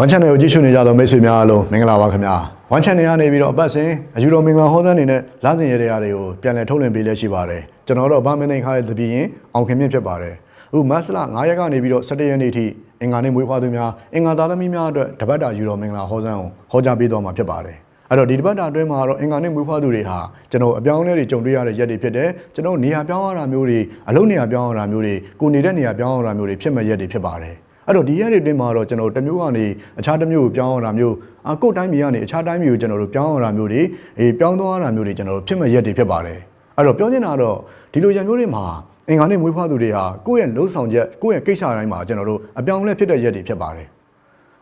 One Channel ကိုကြည့်ရှုနေကြသောမိတ်ဆွေများအားလုံးမင်္ဂလာပါခင်ဗျာ One Channel ကနေပြီးတော့အပတ်စဉ်အယူတော်မင်္ဂလာဟောသန်းနေနဲ့လစဉ်ရတဲ့အားတွေကိုပြန်လည်ထုတ်လွှင့်ပေးလက်ရှိပါတယ်ကျွန်တော်တို့အဘမင်းသိန်းခါရဲ့တပည့်ရင်အောင်ခင်မြင့်ဖြစ်ပါတယ်အခုမတ်လ9ရက်ကနေပြီးတော့17ရက်နေ့ထိအင်္ဂါနေ့မွေးဖွားသူများအင်္ဂါသားသမီးများအတွက်တပတ်တာယူတော်မင်္ဂလာဟောသန်းကိုဟောကြားပေးသွားမှာဖြစ်ပါတယ်အဲ့တော့ဒီတပတ်တာအတွင်းမှာတော့အင်္ဂါနေ့မွေးဖွားသူတွေဟာကျွန်တော်အပြောင်းအလဲတွေကြုံတွေ့ရတဲ့ရက်တွေဖြစ်တယ်ကျွန်တော်နေရာပြောင်းရတာမျိုးတွေအလုပ်နေရာပြောင်းရတာမျိုးတွေကိုနေတဲ့နေရာပြောင်းရတာမျိုးတွေဖြစ်မဲ့ရက်တွေဖြစ်ပါတယ် အဲ့တော့ဒီရက်တွေအတွင်းမှာတော့ကျွန်တော်တစ်မျိုးကနေအခြားတစ်မျိုးကိုပြောင်းအောင်တာမျိုးအကို့တိုင်းပြည်ကနေအခြားတိုင်းပြည်ကိုကျွန်တော်တို့ပြောင်းအောင်တာမျိုးတွေအေးပြောင်းသွားတာမျိုးတွေကျွန်တော်တို့ဖြစ်မဲ့ရက်တွေဖြစ်ပါတယ်အဲ့တော့ပြောချင်တာကတော့ဒီလိုရက်မျိုးတွေမှာအင်္ဂါနေ့မွေးဖွားသူတွေဟာကိုယ့်ရဲ့လုံဆောင်ချက်ကိုယ့်ရဲ့ကိစ္စတိုင်းမှာကျွန်တော်တို့အပြောင်းအလဲဖြစ်တဲ့ရက်တွေဖြစ်ပါတယ်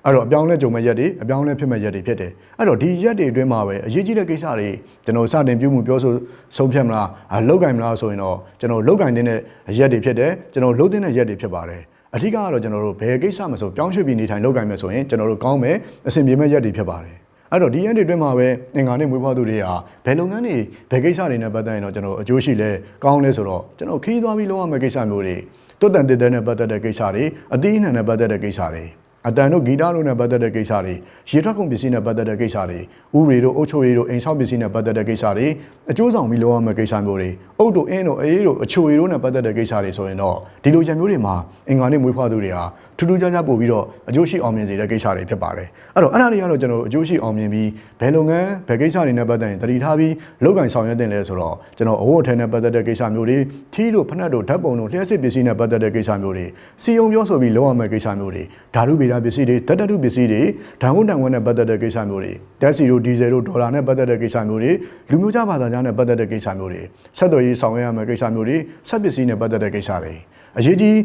အဲ့တော့အပြောင်းအလဲကြုံမဲ့ရက်တွေအပြောင်းအလဲဖြစ်မဲ့ရက်တွေဖြစ်တယ်အဲ့တော့ဒီရက်တွေအတွင်းမှာပဲအရေးကြီးတဲ့ကိစ္စတွေကျွန်တော်စတင်ပြုမှုပြောဆိုဆုံးဖြတ်မလားအလောက်ကင်မလားဆိုရင်တော့ကျွန်တော်လောက်ကင်တဲ့ရက်တွေဖြစ်တယ်ကျွန်တော်လှုပ်တဲ့ရက်တွေဖြစ်ပါတယ် အဓိကကတော့ကျွန်တော်တို့ဘယ်ကိစ္စမဆိုပြောင်းရွှေ့ပြီးနေထိုင်လုပ်ကိုင်မယ်ဆိုရင်ကျွန်တော်တို့ကောင်းမယ်အဆင်ပြေမဲ့ရက်တွေဖြစ်ပါတယ်အဲ့တော့ဒီရက်တွေအတွင်းမှာပဲအင်္ဂါနေ့မွေးဖွားသူတွေဟာဘယ်လုပ်ငန်းတွေဘယ်ကိစ္စတွေနဲ့ပတ်သက်ရင်တော့ကျွန်တော်အကျိုးရှိလဲကောင်းလဲဆိုတော့ကျွန်တော်ခီးသွားပြီးလုပ်ရမယ့်ကိစ္စမျိုးတွေတွတ်တန်တက်တဲ့နဲ့ပတ်သက်တဲ့ကိစ္စတွေအသီးအနှံနဲ့ပတ်သက်တဲ့ကိစ္စတွေ အတန်တို့ဂီတတို့နဲ့ပတ်သက်တဲ့ကိစ္စတွေရေထွက်ကုန်ပစ္စည်းနဲ့ပတ်သက်တဲ့ကိစ္စတွေဥပဒေတို့အုပ်ချုပ်ရေးတို့အိမ်ဆောက်ပစ္စည်းနဲ့ပတ်သက်တဲ့ကိစ္စတွေအကျိုးဆောင်ပြီးလုပ်ရမယ့်ကိစ္စမျိုးတွေအုပ်တို့အင်းတို့အေးတို့အချိုရီတို့နဲ့ပတ်သက်တဲ့ကိစ္စတွေဆိုရင်တော့ဒီလိုရံမျိုးတွေမှာအင်္ဂါနေ့မွေးဖွားသူတွေဟာ ထူးထူးခြားခြားပို့ပြီးတော့အကျိုးရှိအောင်မြင်စေတဲ့ကိစ္စတွေဖြစ်ပါတယ်အဲ့တော့အဲ့ဒါတွေကတော့ကျွန်တော်တို့အကျိုးရှိအောင်မြင်ပြီးဘယ်လုပ်ငန်းဘယ်ကိစ္စတွေနဲ့ပတ်သက်ရင်တတိထားပြီးလုပ်ကင်ဆောင်ရွက်တင်လဲဆိုတော့ကျွန်တော်အဝတ်အထည်နဲ့ပတ်သက်တဲ့ကိစ္စမျိုးတွေထီးတို့ဖက်တို့ဓာတ်ပုံတို့လျှက်စစ်ပစ္စည်းနဲ့ပတ်သက်တဲ့ကိစ္စမျိုးတွေစီယုံပြောဆိုပြီးလုပ်ရမယ့်ကိစ္စမျိုးတွေဓာတုဗေဒပစ္စည်းတွေတတ္တတုပစ္စည်းတွေဓာတ်ငုံတန်ခွန်းနဲ့ပတ်သက်တဲ့ကိစ္စမျိုးတွေဓာတ်စီတို့ဒီဇယ်တို့ဒေါ်လာနဲ့ပတ်သက်တဲ့ကိစ္စမျိုးတွေလူမျိုးခြားဘာသာခြားနဲ့ပတ်သက်တဲ့ကိစ္စမျိုးတွေဆက်သွယ်ရေးဆောင်ရွက်ရမယ့်ကိစ္စမျိုးတွေဆက်ပစ္စည်းနဲ့ပတ်သက်တဲ့ကိစ္စတွေ အရေးကြီး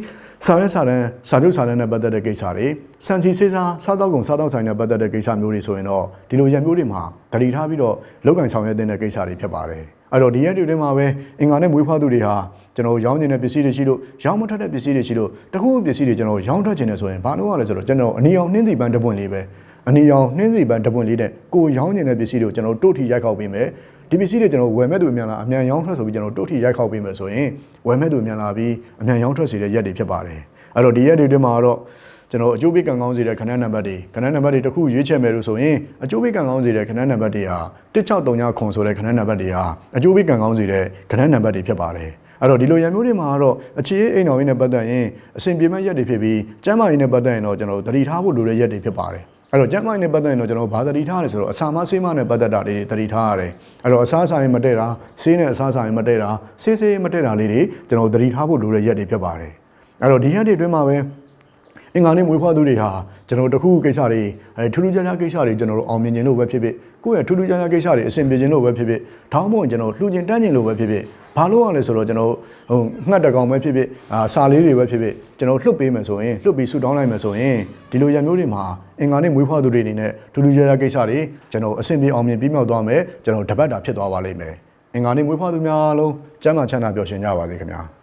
ဆောင်ရွက်စာတမ်းစာချုပ်စာတမ်းနဲ့ပတ်သက်တဲ့ကိစ္စတွေစံစီစေးစားစားတော့ကုန်စားတော့ဆိုင်နဲ့ပတ်သက်တဲ့ကိစ္စမျိုးတွေဆိုရင်တော့ဒီလိုရံမျိုးတွေမှာဂရီထားပြီးတော့လောက်ကင်ဆောင်ရွက်တဲ့ကိစ္စတွေဖြစ်ပါတယ်အဲ့တော့ဒီရက်တွေထဲမှာပဲအင်္ဂါနဲ့မွေးဖွားသူတွေဟာကျွန်တော်ရောင်းနေတဲ့ပစ္စည်းတွေရှိလို့ရောင်းမထွက်တဲ့ပစ္စည်းတွေရှိလို့တခုခုပစ္စည်းတွေကျွန်တော်ရောင်းထွက်ခြင်းနဲ့ဆိုရင်ဘာလို့ရလဲဆိုတော့ကျွန်တော်အနီအောင်နှင်းစီပန်းတစ်ပွင့်လေးပဲအနီအောင်နှင်းစီပန်းတစ်ပွင့်လေးတဲ့ကိုရောင်းနေတဲ့ပစ္စည်းတွေကိုကျွန်တော်တို့ထီရိုက်ခောက်ပေးမယ် ဒီပစ္စည်းတွေကျွန်တော်ဝယ်မဲ့သူအမြန်လာအမြန်ရောင်းထွက်ဆိုပြီးကျွန်တော်တို့ထီရိုက်ခောက်ပေးမယ်ဆိုရင်ဝယ်မဲ့သူအမြန်လာပြီးအမြန်ရောင်းထွက်စေတဲ့ရက်တွေဖြစ်ပါတယ်အဲ့တော့ဒီရက်တွေအတွင်းမှာတော့ကျွန်တော်အကျိုးပေးကံကောင်းစေတဲ့ခဏနံပါတ်တွေခဏနံပါတ်တွေတစ်ခုရွေးချယ်မယ်လို့ဆိုရင်အကျိုးပေးကံကောင်းစေတဲ့ခဏနံပါတ်တွေဟာ1639ခွန်ဆိုတဲ့ခဏနံပါတ်တွေဟာအကျိုးပေးကံကောင်းစေတဲ့ခဏနံပါတ်တွေဖြစ်ပါတယ်အဲ့တော့ဒီလိုရံမျိုးတွေမှာတော့အခြေအေးအိမ်တော်ကြီးနဲ့ပတ်သက်ရင်အစဉ်ပြေမဲ့ရက်တွေဖြစ်ပြီးကျမ်းမာရေးနဲ့ပတ်သက်ရင်တော့ကျွန်တော်တတိထားဖို့လိုတဲ့ရက်တွေဖြစ်ပါတယ် အဲ့တော့ကျမ်းမာရေးနဲ့ပတ်သက်ရင်တော့ကျွန်တော်ဘာတတိထားလဲဆိုတော့အစာမဆေးမနဲ့ပတ်သက်တာတွေတတိထားရတယ်အဲ့တော့အစားအစာရင်မတည့်တာဆေးနဲ့အစားအစာရင်မတည့်တာဆေးဆေးမတည့်တာလေးတွေကျွန်တော်တတိထားဖို့လိုတဲ့ရက်တွေဖြစ်ပါတယ်အဲ့တော့ဒီရက်တွေအတွင်းမှာပဲအင်္ဂါနေ့မွေးဖွားသူတွေဟာကျွန်တော်တို့တစ်ခုခုကိစ္စတွေအဲထူးထူးခြားခြားကိစ္စတွေကျွန်တော်တို့အောင်မြင်ခြင်းလို့ပဲဖြစ်ဖြစ်ကိုယ့်ရဲ့ထူးထူးခြားခြားကိစ္စတွေအဆင်ပြေခြင်းလို့ပဲဖြစ်ဖြစ်ထောင်းမို့ကျွန်တော်လှူခြင်းတန်းခြင်းလို့ပဲဖြစ်ဖြစ် ဘာလို့ရလဲဆိုတော့ကျွန်တော်ဟိုငှက်တကောင်ပဲဖြစ်ဖြစ်အာစာလေးတွေပဲဖြစ်ဖြစ်ကျွန်တော်လှုပ်ပေးမယ်ဆိုရင်လှုပ်ပြီးဆူတောင်းလိုက်မယ်ဆိုရင်ဒီလိုရမျိုးတွေမှာအင်္ဂါနေ့မွေးဖွားသူတွေအနေနဲ့ထူးထူးခြားခြားကိစ္စတွေကျွန်တော်အဆင်ပြေအောင်မြင်ပြီးမြောက်သွားမယ်ကျွန်တော်တပတ်တာဖြစ်သွားပါလိမ့်မယ်အင်္ဂါနေ့မွေးဖွားသူများအားလုံးကျမ်းမာချမ်းသာပျော်ရွှင်ကြပါစေခင်ဗျာ